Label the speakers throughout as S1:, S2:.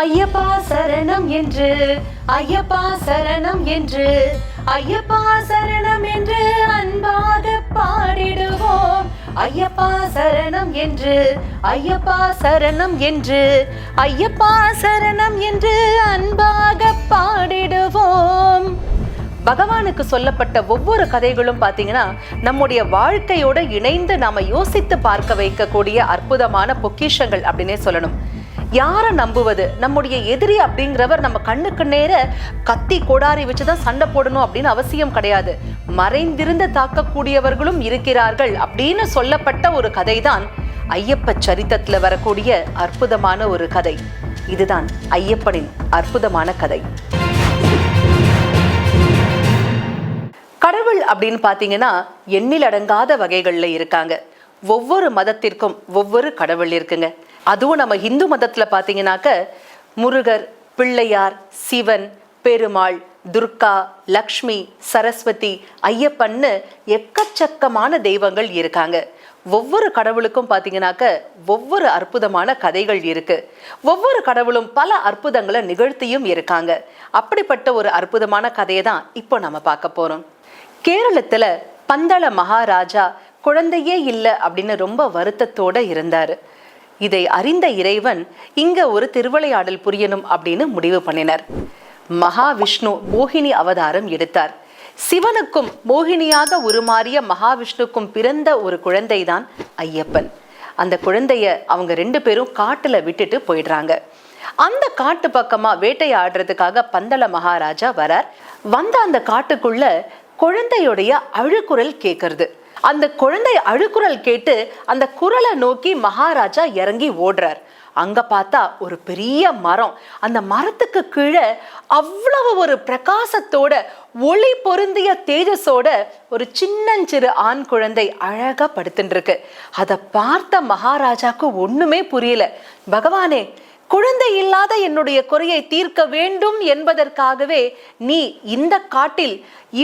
S1: ஐயப்பா சரணம் என்று ஐயப்பா சரணம் என்று ஐயப்பா சரணம் என்று அன்பாக பாடிடுவோம். ஐயப்பா சரணம் என்று ஐயப்பா சரணம் என்று ஐயப்பா சரணம் என்று அன்பாக பாடிடுவோம். பகவானுக்கு சொல்லப்பட்ட ஒவ்வொரு கதைகளும் பார்த்தீங்கன்னா நம்முடைய வாழ்க்கையோட இணைந்து நாம யோசித்து பார்க்க வைக்கக்கூடிய அற்புதமான பொக்கிஷங்கள் அப்படின்னே சொல்லணும். யாரை நம்புவது? நம்முடைய எதிரி அப்படிங்கிறவர் நம்ம கண்ணுக்கு நேர கத்தி கோடாரி வச்சுதான் சண்டை போடணும் அப்படின்னு அவசியம் கிடையாது. மறைந்திருந்து தாக்கக்கூடியவர்களும் இருக்கிறார்கள் அப்படின்னு சொல்லப்பட்ட ஒரு கதை தான் ஐயப்ப சரித்தத்தில் வரக்கூடிய அற்புதமான ஒரு கதை. இதுதான் ஐயப்பனின் அற்புதமான கதை. கடவுள் அப்படின்னு பார்த்தீங்கன்னா எண்ணிலடங்காத வகைகளில் இருக்காங்க. ஒவ்வொரு மதத்திற்கும் ஒவ்வொரு கடவுள் இருக்குங்க. அதுவும் நம்ம இந்து மதத்தில் பார்த்தீங்கன்னாக்க முருகர் பிள்ளையார் சிவன் பெருமாள் துர்கா லக்ஷ்மி சரஸ்வதி ஐயப்பன்னு எக்கச்சக்கமான தெய்வங்கள் இருக்காங்க. ஒவ்வொரு கடவுளுக்கும் பார்த்தீங்கன்னாக்க ஒவ்வொரு அற்புதமான கதைகள் இருக்கு. ஒவ்வொரு கடவுளும் பல அற்புதங்களை நிகழ்த்தியும் இருக்காங்க. அப்படிப்பட்ட ஒரு அற்புதமான கதையை தான் இப்போ நம்ம பார்க்க போறோம். கேரளத்துல பந்தள மகாராஜா குழந்தையே இல்லை அப்படின்னு ரொம்ப வருத்தத்தோட இருந்தாரு. இதை அறிந்த இறைவன் இங்க ஒரு திருவிளையாடல் புரியணும் அப்படின்னு முடிவு பண்ணினர். மகாவிஷ்ணு மோகினி அவதாரம் எடுத்தார். சிவனுக்கும் மோகினியாக உருமாறிய மகாவிஷ்ணுக்கும் பிறந்த ஒரு குழந்தைதான் ஐயப்பன். அந்த குழந்தைய அவங்க ரெண்டு பேரும் காட்டுல விட்டுட்டு போயிடுறாங்க. அந்த காட்டு பக்கமா வேட்டையாடுறதுக்காக பந்தள மகாராஜா வரார். வந்த அந்த காட்டுக்குள்ள குழந்தையுடைய அழுக்குரல் கேட்கறது அந்த குழந்தை அழுக்குரல் கேட்டு அந்த குரலை நோக்கி மகாராஜா இறங்கி ஓடுறார். அங்க பார்த்தா ஒரு பெரிய மரம். அந்த மரத்துக்கு கீழே அவ்வளவு ஒரு பிரகாசத்தோட ஒளி பொருந்திய தேஜஸோட ஒரு சின்னஞ்சிறு ஆண் குழந்தை அழகா படுத்துட்டு இருக்கு அதை பார்த்த மகாராஜாக்கு ஒண்ணுமே புரியல. பகவானே குழந்தை இல்லாத என்னுடைய குறையை தீர்க்க வேண்டும் என்பதற்காகவே நீ இந்த காட்டில்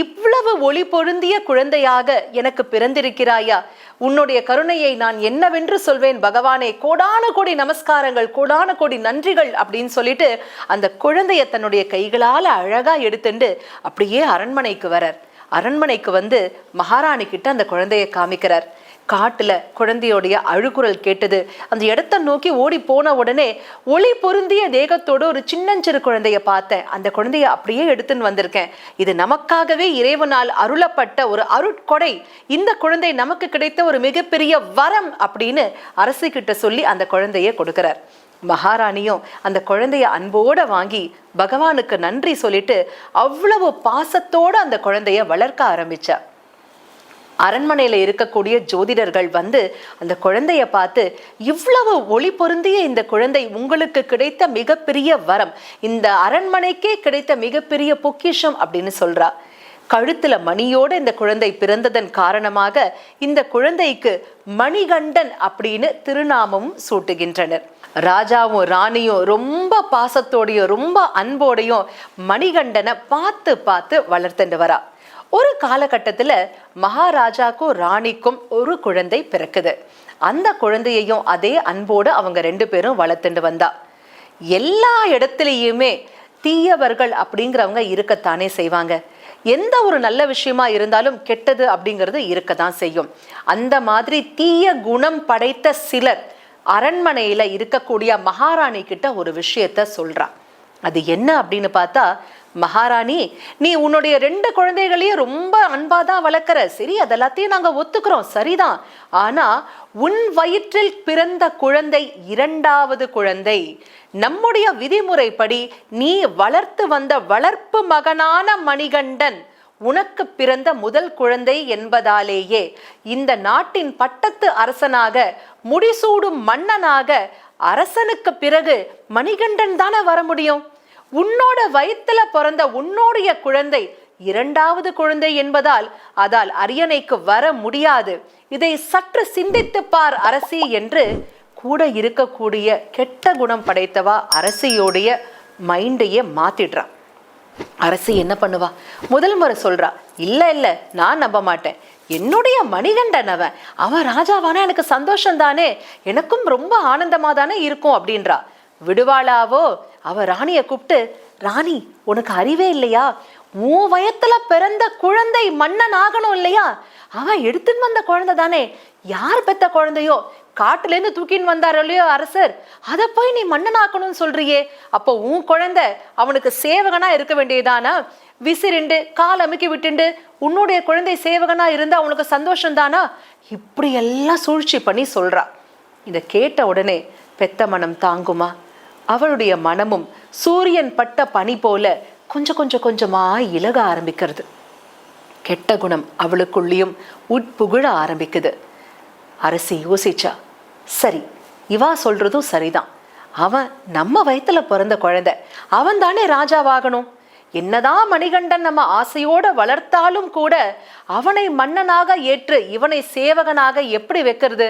S1: இவ்வளவு ஒளி பொருந்திய குழந்தையாக எனக்கு பிறந்திருக்கிறாயா? உன்னுடைய கருணையை நான் என்னவென்று சொல்வேன்? பகவானே கோடான கோடி நமஸ்காரங்கள் கோடான கோடி நன்றிகள் அப்படின்னு சொல்லிட்டு அந்த குழந்தைய தன்னுடைய கைகளால் அழகா எடுத்துண்டு அப்படியே அரண்மனைக்கு வரார். அரண்மனைக்கு வந்து மகாராணி கிட்ட அந்த குழந்தையை காமிக்கிறார். காட்டுல குழந்தையோடைய அழுகுரல் கேட்டது. அந்த இடத்த நோக்கி ஓடி போன உடனே ஒளி பொருந்திய தேகத்தோடு ஒரு சின்னஞ்சிறு குழந்தைய பார்த்தேன். அந்த குழந்தைய அப்படியே எடுத்துன்னு வந்திருக்கேன். இது நமக்காகவே இறைவனால் அருளப்பட்ட ஒரு அருட்கொடை. இந்த குழந்தை நமக்கு கிடைத்த ஒரு மிகப்பெரிய வரம் அப்படின்னு அரசு கிட்ட சொல்லி அந்த குழந்தைய கொடுக்கிறார். மகாராணியும் அந்த குழந்தைய அன்போட வாங்கி பகவானுக்கு நன்றி சொல்லிட்டு அவ்வளவு பாசத்தோடு அந்த குழந்தைய வளர்க்க ஆரம்பித்தார் அரண்மனையில் இருக்கக்கூடிய ஜோதிடர்கள் வந்து அந்த குழந்தைய பார்த்து இவ்வளவு ஒளி பொருந்திய இந்த குழந்தை உங்களுக்கு கிடைத்த மிகப்பெரிய வரம். இந்த அரண்மனைக்கே கிடைத்த மிகப்பெரிய பொக்கிஷம் அப்படின்னு சொல்றா. கழுத்துல மணியோட இந்த குழந்தை பிறந்ததன் காரணமாக இந்த குழந்தைக்கு மணிகண்டன் அப்படின்னு திருநாமமும் சூட்டுகின்றனர். ராஜாவும் ராணியும் ரொம்ப பாசத்தோடையும் ரொம்ப அன்போடையும் மணிகண்டனை பார்த்து பார்த்து வளர்த்துட்டு வரா. ஒரு காலகட்டத்தில் மகாராஜாக்கும் ராணிக்கும் ஒரு குழந்தை பிறக்குது. அந்த குழந்தையையும் அதே அன்போடு அவங்க ரெண்டு பேரும் வளர்த்துட்டு வந்தா. எல்லா இடத்துலையுமே தீயவர்கள் அப்படிங்கிறவங்க இருக்கத்தானே செய்வாங்க. எந்த ஒரு நல்ல விஷயமா இருந்தாலும் கெட்டது அப்படிங்கிறது இருக்க தான் செய்யும். அந்த மாதிரி தீய குணம் படைத்த சிலர் அரண்மனையில் இருக்கக்கூடிய மகாராணி கிட்ட ஒரு விஷயத்த சொல்கிறான் அது என்ன அப்படின்னு பார்த்தா மகாராணி நீ உன்னுடைய ரெண்டு குழந்தைகளையும் ரொம்ப அன்பா தான் வளர்க்குற. சரி அதெல்லாத்தையும் நாங்கள் ஒத்துக்கிறோம். சரிதான். ஆனா உன் வயிற்றில் பிறந்த குழந்தை இரண்டாவது குழந்தை. நம்முடைய விதிமுறைப்படி நீ வளர்த்து வந்த வளர்ப்பு மகனான மணிகண்டன் உனக்கு பிறந்த முதல் குழந்தை என்பதாலேயே இந்த நாட்டின் பட்டத்து அரசனாக முடிசூடும் மன்னனாக அரசனுக்கு பிறகு மணிகண்டன் தானே வர முடியும்? உன்னோட வயித்துல பிறந்த உன்னோடைய குழந்தை இரண்டாவது குழந்தை என்பதால் அதால் அரியணைக்கு வர முடியாது. இதை சற்று சிந்தித்து பார் அரசி என்று கூட இருக்கக்கூடிய கெட்ட குணம் படைத்தவா அரசியோடைய மைண்டையே மாத்திடுறான் அரசி என்ன பண்ணுவா? முதல் முறை சொல்றா இல்லை இல்லை நான் நம்ப மாட்டேன். என்னுடைய மணிகண்டன் அவன் அவன் ராஜாவானா எனக்கு சந்தோஷம் தானே எனக்கும் ரொம்ப ஆனந்தமா தானே இருக்கும் அப்படின்றா. விடுவாளாவோ? அவ ராணியை கூப்பிட்டு ராணி உனக்கு அறிவே இல்லையா? உன் வயத்துல பிறந்த குழந்தை மன்னன் ஆகணும் இல்லையா? அவன் எடுத்துன்னு வந்த குழந்தை தானே யார் பெத்த குழந்தையோ? காட்டுல இருந்து தூக்கின்னு வந்தாரோ இல்லையோ அரசர்? அதை போய் நீ மன்னனாக்கணும்னு சொல்றியே. அப்போ உன் குழந்தை அவனுக்கு சேவகனா இருக்க வேண்டியதானா? விசிறிண்டு கால் அமுக்கி விட்டுண்டு உன்னுடைய குழந்தை சேவகனா இருந்தா அவனுக்கு சந்தோஷம் தானா இப்படி எல்லாம் சூழ்ச்சி பண்ணி சொல்றா. இதை கேட்ட உடனே பெத்த மனம் தாங்குமா? அவளுடைய மனமும் சூரியன் பட்ட பனி போல கொஞ்சம் கொஞ்சம் கொஞ்சமா இலக ஆரம்பிக்கிறது. கெட்ட குணம் அவளுக்குள்ளேயும் உட்புகழ ஆரம்பிக்குது. அரசி யோசிச்சா சரி இவா சொல்றதும் சரிதான். அவன் நம்ம வயிற்றுல பிறந்த குழந்தை. அவன் தானே ராஜாவாகணும். என்னதான் மணிகண்டன் நம்ம ஆசையோடு வளர்த்தாலும் கூட அவனை மன்னனாக ஏற்று இவனை சேவகனாக எப்படி வைக்கிறது?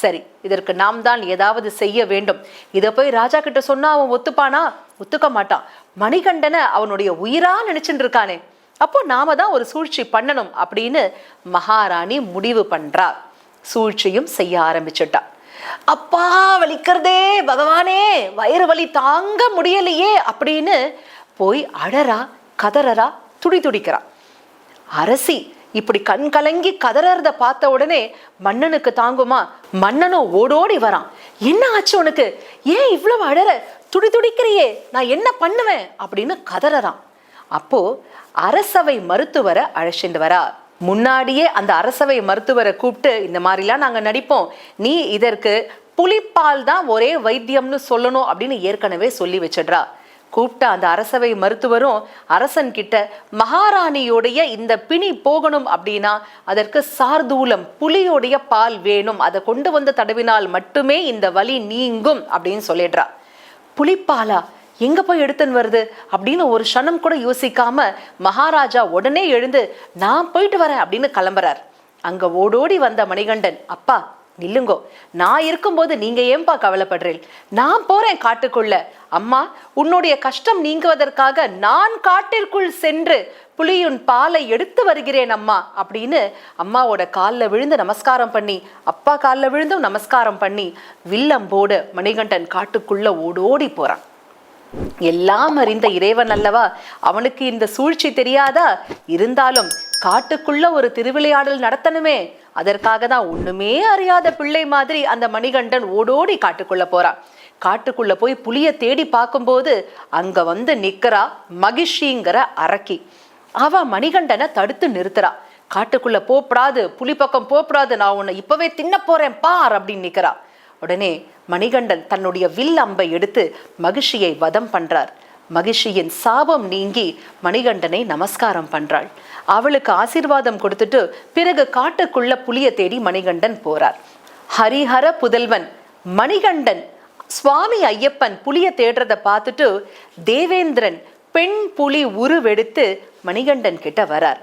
S1: சரி இதற்கு நாம் தான் ஏதாவது செய்ய வேண்டும். இதை போய் ராஜா கிட்ட சொன்னா அவன் ஒத்துப்பானா? ஒத்துக்க மாட்டான். மணிகண்டனை அவனுடைய உயிரா நினைச்சுட்டு இருக்கானே அப்போ நாம தான் ஒரு சூழ்ச்சி பண்ணணும் அப்படின்னு மகாராணி முடிவு பண்றா சூழ்ச்சியும் செய்ய ஆரம்பிச்சுட்டா. அப்பா வலிக்கிறதே பகவானே வயிறு வலி தாங்க முடியலையே அப்படின்னு போய் அழறா கதறரா துடி துடிக்கிறா. அரசி இப்படி கண் கலங்கி கதறத பார்த்த உடனே மன்னனுக்கு தாங்குமா? மன்னனும் ஓடோடி வரான். என்ன ஆச்சு உனக்கு? ஏன் இவ்வளவு அழற துடி துடிக்கிறியே. நான் என்ன பண்ணுவேன்? அப்படின்னு கதறறான். அப்போ அரசவை மருத்துவரை அழைச்சிட்டு வரா. முன்னாடியே அந்த அரசவை மருத்துவரை கூப்பிட்டு இந்த மாதிரிலாம் நாங்கள் நடிப்போம். நீ இதற்கு புலிப்பால் தான் ஒரே வைத்தியம்னு சொல்லணும் அப்படின்னு ஏற்கனவே சொல்லி வச்சிடுறா. கூப்பிட்ட அந்த அரசவை மருத்துவரும் அரசன் கிட்ட மகாராணியோடைய இந்த பிணி போகணும் அப்படின்னா அதற்கு சார்தூலம் புலியோடைய பால் வேணும். அதை கொண்டு வந்து தடவினால் மட்டுமே இந்த வலி நீங்கும் அப்படின்னு சொல்லிடுறா. புலிப்பாலா எங்க போய் எடுத்துன்னு வருது? அப்படின்னு ஒரு க்ஷணம் கூட யோசிக்காம மகாராஜா உடனே எழுந்து நான் போயிட்டு வரேன் அப்படின்னு கிளம்புறார். அங்க ஓடோடி வந்த மணிகண்டன் அப்பா நில்லுங்கோ. நான் இருக்கும்போது நீங்க ஏன்பா கவலைப்படுறேன் நான் போறேன் காட்டுக்குள்ள. அம்மா உன்னுடைய கஷ்டம் நீங்குவதற்காக நான் காட்டிற்குள் சென்று புலியுன் பாலை எடுத்து வருகிறேன் அம்மா அப்படின்னு அம்மாவோட காலில் விழுந்து நமஸ்காரம் பண்ணி அப்பா காலில் விழுந்தும் நமஸ்காரம் பண்ணி வில்லம்போடு மணிகண்டன் காட்டுக்குள்ள ஓடோடி போறான். எல்லாம் அறிந்த இறைவன் அல்லவா? அவனுக்கு இந்த சூழ்ச்சி தெரியாதா? இருந்தாலும் காட்டுக்குள்ள ஒரு திருவிளையாடல் நடத்தணுமே. அதற்காக தான் ஒண்ணுமே அறியாத பிள்ளை மாதிரி அந்த மணிகண்டன் ஓடோடி காட்டுக்குள்ள போறான் காட்டுக்குள்ள போய் புலிய தேடி பார்க்கும்போது அங்க வந்து நிக்கிறா மகிஷிங்கிற அரக்கி. அவ மணிகண்டனை தடுத்து நிறுத்துறா. காட்டுக்குள்ள போப்படாது புலி பக்கம் போப்படாது நான் உன்னை இப்பவே தின்ன போறேன் பார் அப்படின்னு நிக்கிறா. உடனே மணிகண்டன் தன்னுடைய வில் அம்பை எடுத்து மகிஷியை வதம் பண்றார். மகிஷியின் சாபம் நீங்கி மணிகண்டனை நமஸ்காரம் பண்றாள். அவளுக்கு ஆசீர்வாதம் கொடுத்துட்டு பிறகு காட்டுக்குள்ள புலிய தேடி மணிகண்டன் போறார். ஹரிஹர புதல்வன் மணிகண்டன் சுவாமி ஐயப்பன் புலிய தேடுறத பார்த்துட்டு தேவேந்திரன் பெண் புலி உருவெடுத்து மணிகண்டன் கிட்ட வரார்.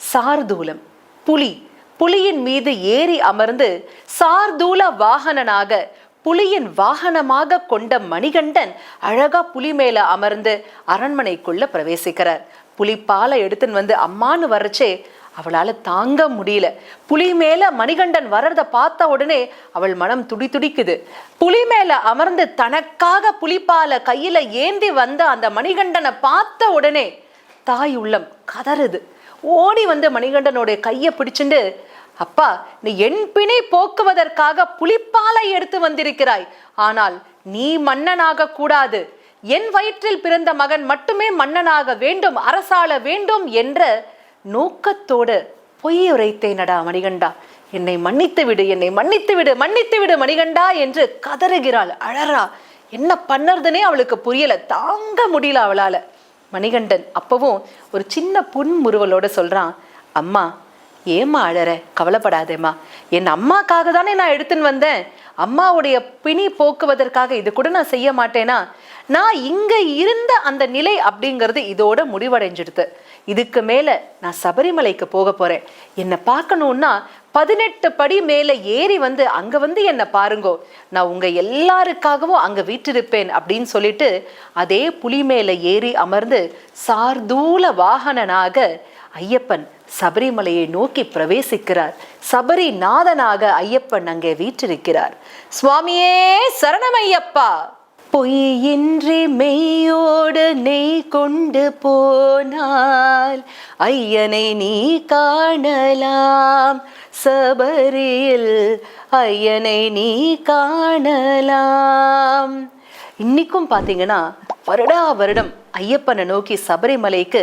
S1: சார்தூலம் புலி புலியின் மீது ஏறி அமர்ந்து சார்தூல வாகனனாக புலியின் வாகனமாக கொண்ட மணிகண்டன் அழகா புலி மேல அமர்ந்து அரண்மனைக்குள்ள பிரவேசிக்கிறார். புலி பாலை எடுத்துன்னு வந்து அம்மான்னு வர்றச்சே அவளால தாங்க முடியல. புலி மேல மணிகண்டன் வர்றத பார்த்த உடனே அவள் மனம் துடி துடிக்குது. புலி மேல அமர்ந்து தனக்காக புலிப்பால கையில ஏந்தி வந்த அந்த மணிகண்டனை பார்த்த உடனே தாய் உள்ளம் கதறுது. ஓடி வந்து மணிகண்டனுடைய கையை பிடிச்சிட்டு அப்பா நீ என் பிணை போக்குவதற்காக புலிப்பாலை எடுத்து வந்திருக்கிறாய். ஆனால் நீ மன்னனாக கூடாது. என் வயிற்றில் பிறந்த மகன் மட்டுமே மன்னனாக வேண்டும் அரசாள வேண்டும் என்ற நோக்கத்தோடு பொய் உரைத்தேனடா மணிகண்டா என்னை மன்னித்து விடு என்னை மன்னித்து விடு மன்னித்து விடு மணிகண்டா என்று கதறுகிறாள். அழறா என்ன பண்ணறதுனே அவளுக்கு புரியல தாங்க முடியல அவளால. மணிகண்டன் அப்பவும் ஒரு சின்ன புன்முறுவலோட சொல்றான் அம்மா ஏம்மா அழற? கவலைப்படாதேம்மா. என் அம்மாக்காக தானே நான் எடுத்துன்னு வந்தேன். அம்மாவுடைய பிணி போக்குவதற்காக இது கூட நான் செய்ய மாட்டேனா? நான் இங்க இருந்த அந்த நிலை அப்படிங்கிறது இதோட முடிவடைஞ்சிடுது. இதுக்கு மேல நான் சபரிமலைக்கு போக போறேன். என்னை பார்க்கணும்னா பதினெட்டு படி மேல ஏறி வந்து அங்க வந்து என்னை பாருங்கோ. நான் உங்க எல்லாருக்காகவும் அங்க வீற்றிருப்பேன் அப்படின்னு சொல்லிட்டு அதே புலி மேல ஏறி அமர்ந்து சார்தூல வாகனனாக ஐயப்பன் சபரிமலையை நோக்கி பிரவேசிக்கிறார். சபரிநாதனாக ஐயப்பன் அங்கே வீற்றிருக்கிறார். சுவாமியே சரணம் ஐயப்பா பொய்யின்றி மெய்யோடு நெய் கொண்டு போனால் ஐயனை நீ காணலாம். சபரியில் ஐயனை நீ காணலாம். இன்னைக்கும் பார்த்தீங்கன்னா வருடா வருடம் ஐயப்பனை நோக்கி சபரிமலைக்கு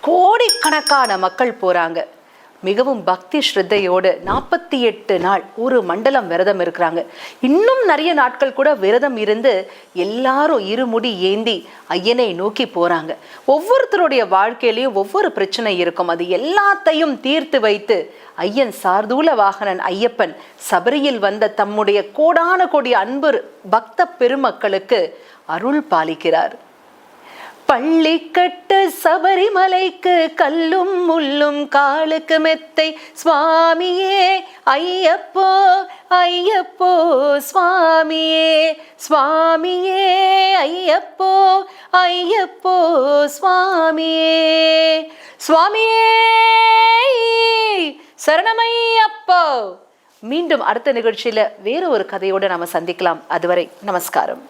S1: கோடிக்கணக்கான மக்கள் போகிறாங்க மிகவும் பக்தி ஸ்ரத்தையோடு நாற்பத்தி எட்டு நாள் ஒரு மண்டலம் விரதம் இருக்கிறாங்க. இன்னும் நிறைய நாட்கள் கூட விரதம் இருந்து எல்லாரும் இருமுடி ஏந்தி ஐயனை நோக்கி போகிறாங்க ஒவ்வொருத்தருடைய வாழ்க்கையிலையும் ஒவ்வொரு பிரச்சனை இருக்கும். அது எல்லாத்தையும் தீர்த்து வைத்து ஐயன் சார்தூல வாகனன் ஐயப்பன் சபரியில் வந்த தம்முடைய கோடான கோடி அன்பு பக்த பெருமக்களுக்கு அருள் பாலிக்கிறார். பள்ளிக்கட்டு சபரிமலைக்கு கல்லும் முள்ளும் காலுக்கு மெத்தை. சுவாமியே ஐயப்போ ஐயப்போ சுவாமியே சுவாமியே ஐயப்போ ஐயப்போ சுவாமியே. சுவாமியே சரணமையப்போ. மீண்டும் அடுத்த நிகழ்ச்சியில் வேறு ஒரு கதையோடு நாம் சந்திக்கலாம். அதுவரை நமஸ்காரம்.